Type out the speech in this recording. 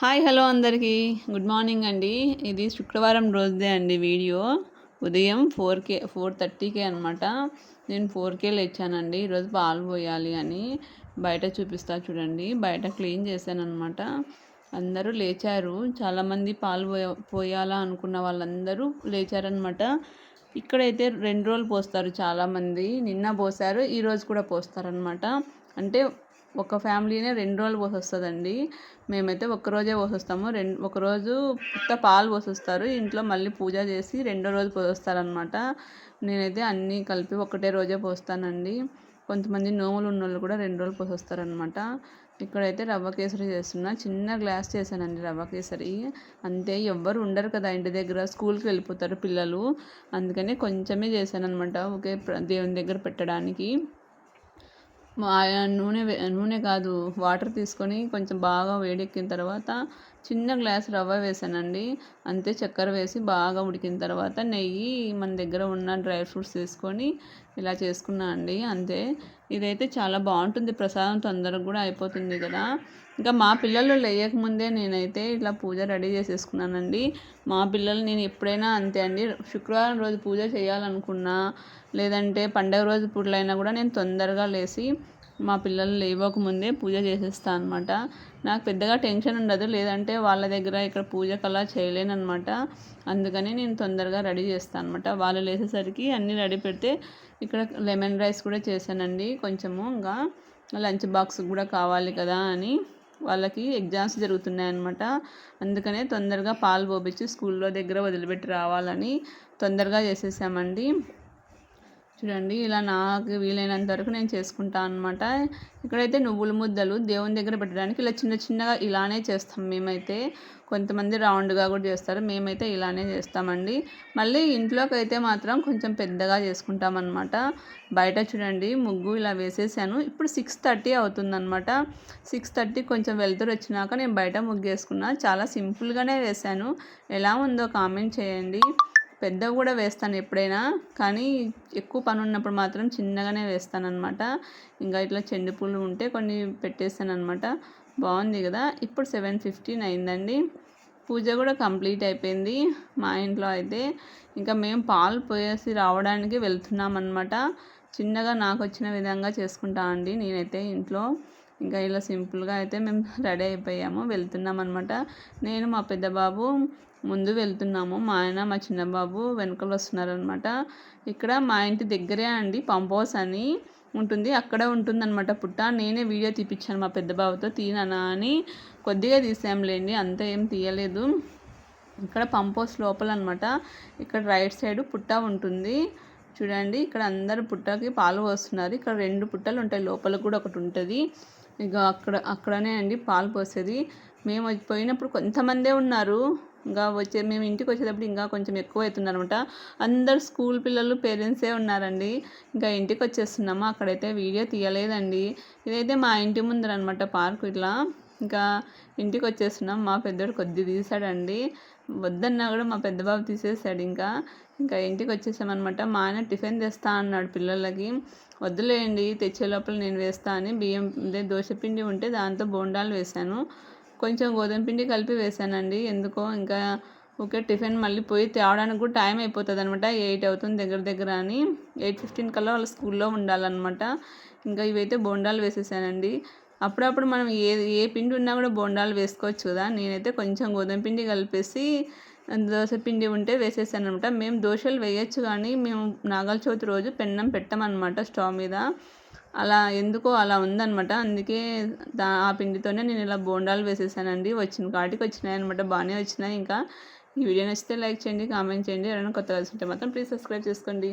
Hi hello అందరికీ. Good morning అండి. ఇది శుక్రవారం రోజుదే అండి వీడియో. ఉదయం ఫోర్కే ఫోర్ థర్టీకే అనమాట నేను ఫోర్కే లేచానండి. ఈరోజు పాలు పోయాలి అని బయట చూపిస్తా చూడండి. బయట క్లీన్ చేశాను అనమాట అందరూ లేచారు. చాలామంది పాలు పోయ పోయాలా అనుకున్న వాళ్ళందరూ లేచారనమాట ఇక్కడైతే రెండు రోజులు పోస్తారు చాలామంది. నిన్న పోసారు ఈరోజు కూడా పోస్తారనమాట అంటే ఒక ఫ్యామిలీనే రెండు రోజులు పోసొస్తుందండి. మేమైతే ఒక్కరోజే పోసొస్తాము. రెండు ఒకరోజు పుట్ట పాలు పోసొస్తారు. ఇంట్లో మళ్ళీ పూజ చేసి రెండో రోజు పోసొస్తారనమాట నేనైతే అన్నీ కలిపి ఒకటే రోజే పోస్తానండి. కొంతమంది నోములు ఉన్నోళ్ళు కూడా రెండు రోజులు పోసొస్తారనమాట ఇక్కడైతే రవ్వ కేసరి చేస్తున్నా. చిన్న గ్లాస్ చేశానండి రవ్వ కేసరి. అంతే ఎవ్వరు ఉండరు కదా ఇంటి దగ్గర. స్కూల్కి వెళ్ళిపోతారు పిల్లలు. అందుకని కొంచెమే చేశానమాట ఓకే ఒకే దేవుని దగ్గర పెట్టడానికి. నూనె నూనె కాదు వాటర్ తీసుకొని కొంచెం బాగా వేడెక్కిన తర్వాత చిన్న గ్లాస్ రవ్వ వేసానండి. అంతే చక్కెర వేసి బాగా ఉడికిన తర్వాత నెయ్యి మన దగ్గర ఉన్న డ్రై ఫ్రూట్స్ వేసుకొని ఇలా చేసుకున్నా అండి. అంతే. ఇదైతే చాలా బాగుంటుంది. ప్రసాదం తొందరగా కూడా అయిపోతుంది కదా. ఇంకా మా పిల్లలు లేయకముందే నేనైతే ఇట్లా పూజ రెడీ చేసేసుకున్నానండి. మా పిల్లలు నేను ఎప్పుడైనా అంతే అండి. శుక్రవారం రోజు పూజ చేయాలనుకున్నా లేదంటే పండగ రోజు పూటలైనా కూడా నేను తొందరగా లేచి మా పిల్లలు లేవకముందే పూజ చేసేస్తాను అనమాట నాకు పెద్దగా టెన్షన్ ఉండదు లేదంటే వాళ్ళ దగ్గర ఇక్కడ పూజకు అలా చేయలేనమాట అందుకని నేను తొందరగా రెడీ చేస్తాను అనమాట వాళ్ళు లేసేసరికి అన్నీ రెడీ పెడితే ఇక్కడ లెమన్ రైస్ కూడా చేశానండి. కొంచెము ఇంకా లంచ్ బాక్స్ కూడా కావాలి కదా అని వాళ్ళకి ఎగ్జామ్స్ జరుగుతున్నాయి అనమాట అందుకనే తొందరగా పాలు పోపించి స్కూల్లో దగ్గర వదిలిపెట్టి రావాలని తొందరగా చేసేసామండి. చూడండి ఇలా నాకు వీలైనంత వరకు నేను చేసుకుంటాను అనమాట ఇక్కడైతే నువ్వుల ముద్దలు దేవుని దగ్గర పెట్టడానికి ఇలా చిన్న చిన్నగా ఇలానే చేస్తాం మేమైతే. కొంతమంది రౌండ్గా కూడా చేస్తారు మేమైతే ఇలానే చేస్తామండి. మళ్ళీ ఇంట్లోకి అయితే మాత్రం కొంచెం పెద్దగా చేసుకుంటాం అనమాట బయట చూడండి ముగ్గు ఇలా వేసేసాను. ఇప్పుడు సిక్స్ థర్టీ అవుతుందన్నమాట. సిక్స్ థర్టీ కొంచెం వెళ్తురు వచ్చినాక నేను బయట ముగ్గు వేసుకున్నా చాలా సింపుల్గానే వేశాను ఎలా ఉందో కామెంట్ చేయండి. పెద్దవి కూడా వేస్తాను ఎప్పుడైనా కానీ ఎక్కువ పని ఉన్నప్పుడు మాత్రం చిన్నగానే వేస్తానమాట ఇంకా ఇట్లా చెండు పూలు ఉంటే కొన్ని పెట్టేస్తాను అనమాట బాగుంది కదా? ఇప్పుడు సెవెన్ ఫిఫ్టీన్ అయిందండి. పూజ కూడా కంప్లీట్ అయిపోయింది మా ఇంట్లో అయితే. ఇంకా మేము పాలు పోయేసి రావడానికి వెళ్తున్నాం అనమాట చిన్నగా నాకు వచ్చిన విధంగా చేసుకుంటామండి నేనైతే ఇంట్లో. ఇంకా ఇలా సింపుల్గా అయితే మేము రెడీ అయిపోయాము. వెళ్తున్నాం అనమాట నేను మా పెద్ద బాబు ముందు వెళ్తున్నాము. మా ఆయన మా చిన్నబాబు వెనకలు వస్తున్నారనమాట ఇక్కడ మా ఇంటి దగ్గరే అండి పంప్ హౌస్ అని ఉంటుంది. అక్కడ ఉంటుందన్నమాట పుట్ట. నేనే వీడియో తీపిచ్చాను మా పెద్ద బాబుతో. తీననా అని కొద్దిగా తీసాంలేండి. అంత ఏం తీయలేదు. ఇక్కడ పంప్ హౌస్ లోపల అనమాట ఇక్కడ రైట్ సైడ్ పుట్ట ఉంటుంది. చూడండి ఇక్కడ అందరు పుట్టకి పాలు పోస్తున్నారు. ఇక్కడ రెండు పుట్టలు ఉంటాయి. లోపల కూడా ఒకటి ఉంటుంది. ఇక అక్కడ అక్కడనే అండి పాలు పోసేది. మేము పోయినప్పుడు కొంతమందే ఉన్నారు. ఇంకా వచ్చే మేము ఇంటికి వచ్చేటప్పుడు ఇంకా కొంచెం ఎక్కువ అవుతుందనమాట అందరు స్కూల్ పిల్లలు పేరెంట్సే ఉన్నారండి. ఇంకా ఇంటికి వచ్చేస్తున్నాము. అక్కడైతే వీడియో తీయలేదండి. ఇదైతే మా ఇంటి ముందర అనమాట పార్క్ ఇట్లా. ఇంకా ఇంటికి వచ్చేస్తున్నాం. మా పెద్దోడు కొద్ది తీసాడండి. వద్దన్నా కూడా మా పెద్ద బాబు తీసేసాడు ఇంకా. ఇంకా ఇంటికి వచ్చేసామన్నమాట. మా ఆయన టిఫిన్ తెస్తా అన్నాడు పిల్లలకి. వద్దులేండి తెచ్చే లోపల నేను వేస్తా అని బియ్యం అదే దోశపిండి ఉంటే దాంతో బోండాలు వేశాను. కొంచెం గోధుమ పిండి కలిపి వేశానండి. ఎందుకో ఇంకా ఓకే టిఫిన్ మళ్ళీ పోయి తేవడానికి కూడా టైం అయిపోతుంది అనమాట ఎయిట్ అవుతుంది దగ్గర దగ్గర అని. ఎయిట్ ఫిఫ్టీన్ కల్లా వాళ్ళ స్కూల్లో ఉండాలన్నమాట. ఇంకా ఇవైతే బోండాలు వేసేసానండి. అప్పుడప్పుడు మనం ఏ ఏ పిండి ఉన్నా కూడా బోండాలు వేసుకోవచ్చు కదా. నేనైతే కొంచెం గోధుమ పిండి కలిపేసి దోశ పిండి ఉంటే వేసేసాను అనమాట. మేము దోశలు వేయచ్చు కానీ మేము నాగల చవితి రోజు పెన్నం పెట్టమన్నమాట స్టవ్ మీద. అలా ఎందుకో అలా ఉందనమాట. అందుకే దా ఆ పిండితోనే నేను ఇలా బోండాలు వేసేసానండి. వచ్చిన కాటికి వచ్చినాయి అనమాట. బాగానే వచ్చినాయి ఇంకా. ఈ వీడియో నచ్చితే లైక్ చేయండి కామెంట్ చేయండి. ఎవరైనా కొత్త కలిసి ఉంటే మాత్రం ప్లీజ్ సబ్స్క్రైబ్ చేసుకోండి.